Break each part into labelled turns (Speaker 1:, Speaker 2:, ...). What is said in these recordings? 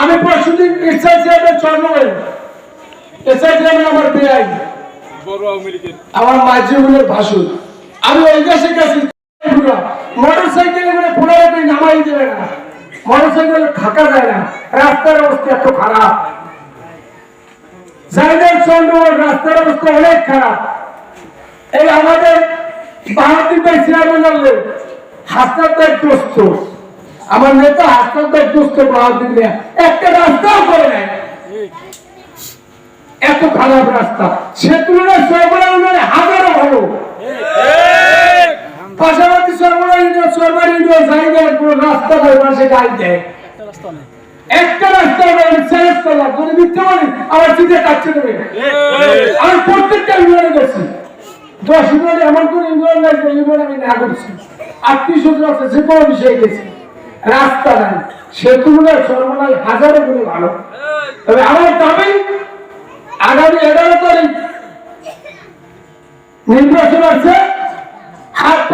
Speaker 1: আমি পরশুদিন এসআই সাহেবের এসআই সাহেবের আমার বেআই
Speaker 2: বড় আওয়ামী লীগের।
Speaker 1: আমার মাঝিগুলোর ভাষণ আমি ওই দেশে গেছি মোটর সাইকেলে নামাই দেবে না। মোটর সাইকেলে থাকা যায় না। রাস্তার অবস্থা এত খারাপ। জায়গার চন্দ্রবাই রাস্তার অবস্থা অনেক খারাপ। এই আমাদের বাহাদুর ভাই চেয়ারম্যান হাসপাতাল গ্রস্ত আমার নেতা হাসপাতাল বাহাদুর মিয়া। একটা রাস্তাও করে নেয় এত খারাপ রাস্তা। সে তুলনায় সরবরাহ হাজারো ভালো পাশাপাশি সরবরাহ কোনো রাস্তা নাই, মানুষে গাড়ি দেয়। একটা রাস্তা আমি আমার না করছি আত্মীয় আছে, যে কোনো বিষয়ে গেছি। রাস্তা নাই। সে তুলনায় সর্বনাশ হাজারো গুণে ভালো। তবে আমার দাবি, আগামী এগারো তারিখ নির্বাচন আছে। হাত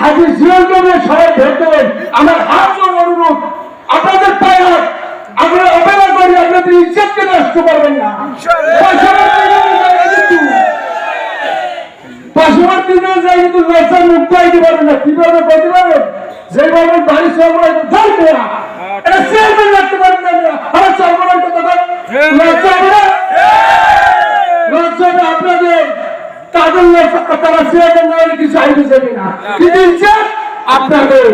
Speaker 1: হাজির করে সবাই ধরতেন আমার হাত অনুরোধ। আপনাদের পায়ে হাত। আমরা অপেক্ষা করি, আপনাদের ইজ্জতকে নষ্ট করবেন না। কিন্তু লজ্জা মুক্ত আইতে পারবেন না। কীভাবে করতে পারবেন যেভাবে বাড়ি সরবরাহ ধরবে এটা চেয়ারম্যান রাখতে পারবেন না আমার। সরবরাহ কথা লজ্জা হবে না? লজ্জা হবে আপনাদের? তাদের লজ্জা তারা চেয়ারম্যান না হলে কিছু আইতে যাবে না। কিন্তু ইজ্জত আপনাদের।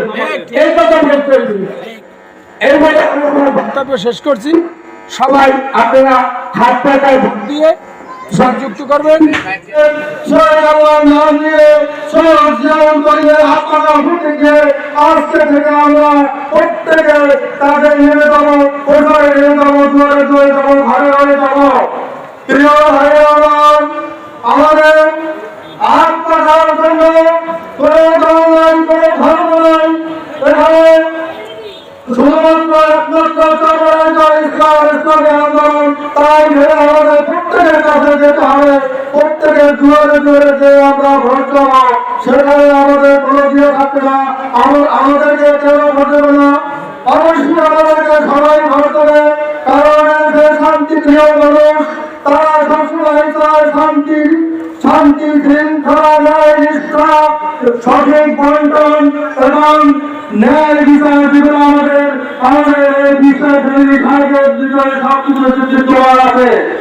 Speaker 1: এই কথা বলতে হবে এরপরে আমি আমার বক্তব্য শেষ করছি। সবাই আপনারা হাত পাতায় ভোট দিয়ে সংযুক্ত করবেন।
Speaker 3: তাদের নেমে যাব, কোথায় নেমে যাব আমার আমাদের হাত পাঠার জন্য কোনো দল নাই কোনো ধর্ম নাই এখানে শুধুমাত্র একমাত্র প্রত্যেকের কাছে প্রত্যেকের দুয়ারে দুয়ারে যে আমরা ভোট দেবো সেখানে আমাদের কোনো দিয়ে থাকবে না আমা- আমাদেরকে কেউ ভোট দেবে না। অবশ্যই আমাদেরকে সবাই ভোট দেবে, কারণ যে শান্তি প্রিয় মানুষ, তারা সবসময় চায় শান্তি। শান্তি, শৃঙ্খলা, ন্যায়, নিষ্ঠা, সঠিক বন্টন এবং ন্যায় বিচার জীবন আমাদের। আমাদের এই বিষয় বিধায়কের জীবনে সব আছে।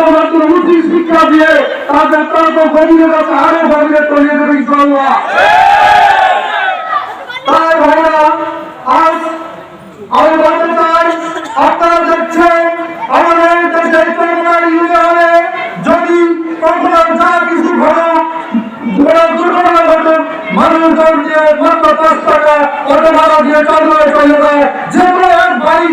Speaker 3: তাদের ভোটা মাত্র উচিত শিক্ষা দিয়ে তাদের তর্ক গভীরে কাছে আরও গভীরে তৈরি করে ইনশাআল্লাহ। তাই ভাইরা আজ আমি বলতে চাই, আপনারা দেখছেন আমাদের দেশের ত্রিপুরা ইউনিয়নে যদি মানুষজন দিয়ে মাত্র পাঁচ টাকা অটো ভাড়া দিয়ে হয়ে চলে যায় যে কোনো এক বাড়ি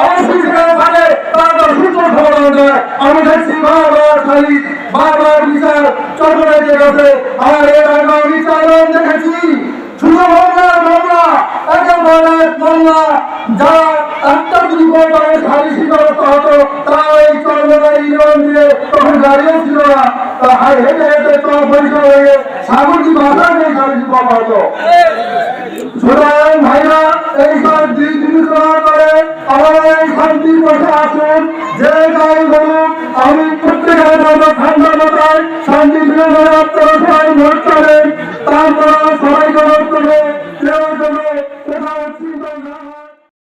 Speaker 3: অবশ্যই সেখানে থাকে তার তো সূত্র খবর যায় আমি দেখছি বারবার খালি বারবার বিচার চন্দ্রে গেছে আর এর আগে বিচার দেখেছি শুধু মামলা মামলা একেবারে মামলা যারা একটা যদি করে সালিশি ব্যবস্থা হতো তারা এই চন্দ্রটা ইউনিয়ন দিয়ে তখন গাড়িও ছিল না তা হাই হেঁটে হেঁটে তোমার পরিষ্কার হয়ে সাগরজি ভাষা নিয়ে হতো সুতরাং ভাইরা এই সব দিক বিবেচনা করে আমরা এই শান্তির পাশে আসুন। যে আমি